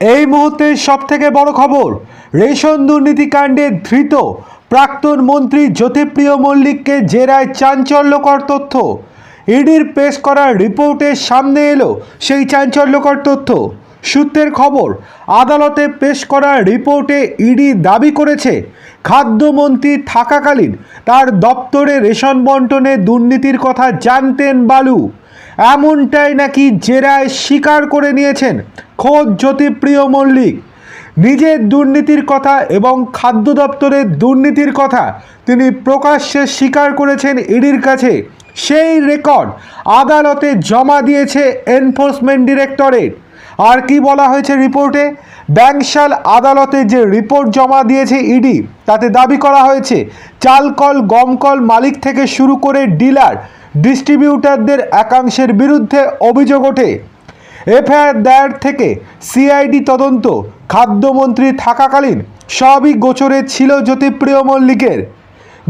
এই মুহূর্তে সব থেকে বড় খবর, রেশন দুর্নীতিকাণ্ডে ধৃত প্রাক্তন মন্ত্রী জ্যোতিপ্রিয় মল্লিককে জেরায় চাঞ্চল্যকর তথ্য। ইডির পেশ করা রিপোর্টের সামনে এলো সেই চাঞ্চল্যকর তথ্য। সূত্রের খবর, আদালতে পেশ করা রিপোর্টে ইডি দাবি করেছে, খাদ্যমন্ত্রী থাকাকালীন তার দপ্তরে রেশন বন্টনে দুর্নীতির কথা জানতেন বালু। এমনটাই নাকি জেরায় স্বীকার করে নিয়েছেন খোদ জ্যোতিপ্রিয় মল্লিক। নিজের দুর্নীতির কথা এবং খাদ্য দপ্তরের দুর্নীতির কথা তিনি প্রকাশ্যে স্বীকার করেছেন ইডির কাছে। সেই রেকর্ড আদালতে জমা দিয়েছে এনফোর্সমেন্ট ডিরেক্টরেট। আর কি বলা হয়েছে রিপোর্টে? ব্যাংশাল আদালতে যে রিপোর্ট জমা দিয়েছে ইডি, তাতে দাবি করা হয়েছে, চালকল, গমকল মালিক থেকে শুরু করে ডিলার ডিস্ট্রিবিউটারদের একাংশের বিরুদ্ধে অভিযোগ ওঠে। এফআইআর দায়ের থেকে সিআইডি তদন্ত, খাদ্যমন্ত্রী থাকাকালীন সবই গোচরে ছিল জ্যোতিপ্রিয় মল্লিকের।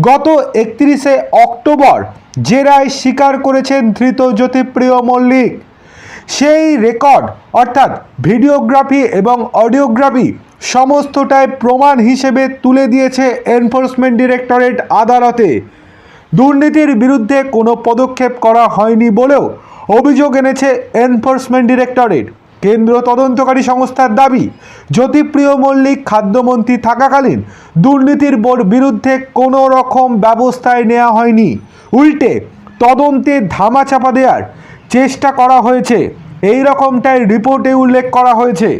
গত একত্রিশে অক্টোবর জেরায় স্বীকার করেছেন ধৃত জ্যোতিপ্রিয় মল্লিক। সেই রেকর্ড, অর্থাৎ ভিডিওগ্রাফি এবং অডিওগ্রাফি, সমস্তটাই প্রমাণ হিসেবে তুলে দিয়েছে এনফোর্সমেন্ট ডিরেক্টরেট আদালতে। দুর্নীতির বিরুদ্ধে কোনো পদক্ষেপ করা হয়নি বলেও অভিযোগ এনেছে এনফোর্সমেন্ট ডিরেক্টরেট। কেন্দ্র তদন্তকারী সংস্থার দাবি, জ্যোতিপ্রিয় মল্লিক খাদ্যমন্ত্রী থাকাকালীন দুর্নীতির বোর্ড বিরুদ্ধে কোনো রকম ব্যবস্থায় নেওয়া হয়নি। উল্টে তদন্তে ধামাচাপা দেওয়ার চেষ্টা করা হয়েছে। এই রকমটাই রিপোর্টে উল্লেখ করা হয়েছে।